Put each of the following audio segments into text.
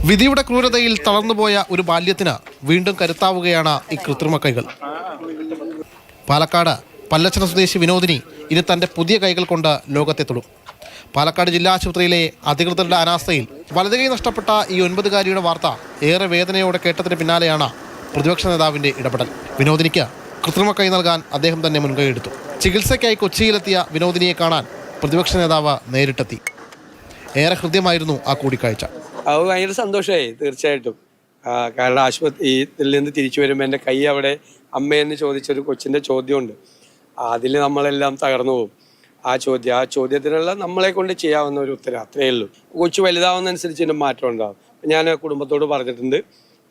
വിധിയുടെ ക്രൂരതയിൽ തളർന്നുപോയ ഒരു ബാല്യത്തിന് വീണ്ടും കരുത്താവുകയാണ് ഈ കൃത്രിമ കൈകൾ. പാലക്കാട് പല്ലച്ചന സ്വദേശി വിനോദിനി ഇനി തന്റെ പുതിയ കൈകൾ കൊണ്ട് ലോകത്തെ തൊടും. പാലക്കാട് ജില്ലാ ആശുപത്രിയിലെ അധികൃതരുടെ അനാസ്ഥയിൽ വലതു കൈ നഷ്ടപ്പെട്ട ഈ ഒൻപതുകാരിയുടെ വാർത്ത ഏറെ വേദനയോടെ കേട്ടതിന് പിന്നാലെയാണ് പ്രതിപക്ഷ നേതാവിന്റെ ഇടപെടൽ. വിനോദിനിക്ക് കൃത്രിമ കൈ നൽകാൻ അദ്ദേഹം തന്നെ മുൻകൈ എടുത്തു. ചികിത്സയ്ക്കായി കൊച്ചിയിലെത്തിയ വിനോദിനിയെ കാണാൻ പ്രതിപക്ഷ നേതാവ് നേരിട്ടെത്തി. ഏറെ ഹൃദ്യമായിരുന്നു ആ കൂടിക്കാഴ്ച. അത് ഭയങ്കര സന്തോഷമായി തീർച്ചയായിട്ടും. കാരണം ആശുപത്രി ഇതിൽ നിന്ന് തിരിച്ചു വരുമ്പോൾ എന്റെ കൈ അവിടെ അമ്മയെന്ന് ചോദിച്ചൊരു കൊച്ചിന്റെ ചോദ്യമുണ്ട്. അതിൽ നമ്മളെല്ലാം തകർന്നു പോകും. ആ ചോദ്യം ആ ചോദ്യത്തിനുള്ള നമ്മളെ കൊണ്ട് ചെയ്യാവുന്ന ഒരു ഉത്തരം അത്രയേ ഉള്ളൂ. കൊച്ചു വലുതാവുന്നതനുസരിച്ച് ഇതിന്റെ മാറ്റം ഉണ്ടാകും ഞാൻ കുടുംബത്തോട് പറഞ്ഞിട്ടുണ്ട്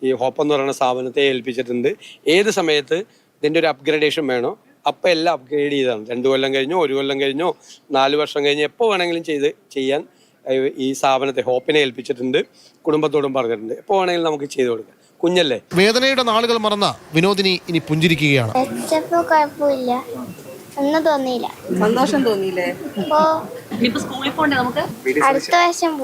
ഈ ഹോപ്പ് എന്ന് പറയുന്ന സ്ഥാപനത്തെ ഏൽപ്പിച്ചിട്ടുണ്ട്. ഏത് സമയത്ത് ഇതിന്റെ ഒരു അപ്ഗ്രഡേഷൻ വേണോ അപ്പം എല്ലാം അപ്ഗ്രേഡ് ചെയ്താണ്. രണ്ട് കൊല്ലം കഴിഞ്ഞോ ഒരു കൊല്ലം കഴിഞ്ഞോ നാല് വർഷം കഴിഞ്ഞോ എപ്പോൾ വേണമെങ്കിലും ചെയ്ത് ചെയ്യാൻ ഈ സ്ഥാപനത്തെ ഹോപ്പിനെ ഏൽപ്പിച്ചിട്ടുണ്ട് കുടുംബത്തോടും പറഞ്ഞിട്ടുണ്ട്. എപ്പോൾ വേണമെങ്കിലും നമുക്ക് ചെയ്തു കൊടുക്കാം. കുഞ്ഞല്ലേ? വേദനയുടെ നാളുകൾ മറന്ന വിനോദിനി ഇനി പുഞ്ചിരിക്കുകയാണ്. വെച്ചപ്പോ കുഴപ്പമില്ല. ഒന്നും തോന്നിയില്ല. സന്തോഷം തോന്നിയില്ലേ? അപ്പോ ഇനിയിപ്പോ സ്കൂളിൽ പോണ്ടേ നമുക്ക്? അടുത്ത വർഷം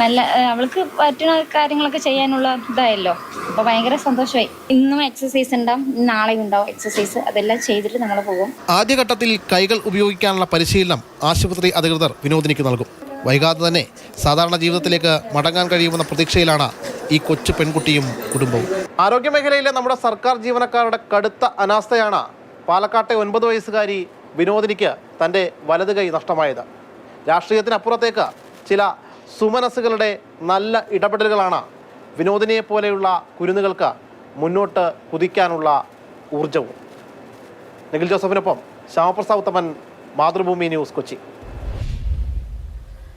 നല്ല അവൾക്ക് പറ്റുന്ന കാര്യങ്ങളൊക്കെ ചെയ്യാനുള്ള ഇതായല്ലോ. അപ്പൊ ഭയങ്കര സന്തോഷമായി. ഇന്നും എക്സസൈസ് ഉണ്ടാവും. നാളെയും ഉണ്ടാവും എക്സസൈസ് അതെല്ലാം ചെയ്തിട്ട് നമ്മൾ പോകും. ആദ്യഘട്ടത്തിൽ കൈകൾ ഉപയോഗിക്കാനുള്ള പരിശീലനം ആശുപത്രി അധികൃതർ വിനോദിനിക്ക് നൽകും. വൈകാതെ തന്നെ സാധാരണ ജീവിതത്തിലേക്ക് മടങ്ങാൻ കഴിയുമെന്ന പ്രതീക്ഷയിലാണ് ഈ കൊച്ചു പെൺകുട്ടിയും കുടുംബവും. ആരോഗ്യമേഖലയിലെ നമ്മുടെ സർക്കാർ ജീവനക്കാരുടെ കടുത്ത അനാസ്ഥയാണ് പാലക്കാട്ടെ ഒൻപത് വയസ്സുകാരി വിനോദിനിക്ക് തന്റെ വലത് കൈ നഷ്ടമായത്. രാഷ്ട്രീയത്തിനപ്പുറത്തേക്ക് ചില സുമനസ്സുകളുടെ നല്ല ഇടപെടലുകളാണ് വിനോദിനിയെ പോലെയുള്ള കുരുന്നുകൾക്ക് മുന്നോട്ട് കുതിക്കാനുള്ള ഊർജവും നിഖിൽ ജോസഫിനൊപ്പം ശ്യാമപ്രസാദ് ഉത്തമൻ മാതൃഭൂമി ന്യൂസ് കൊച്ചി.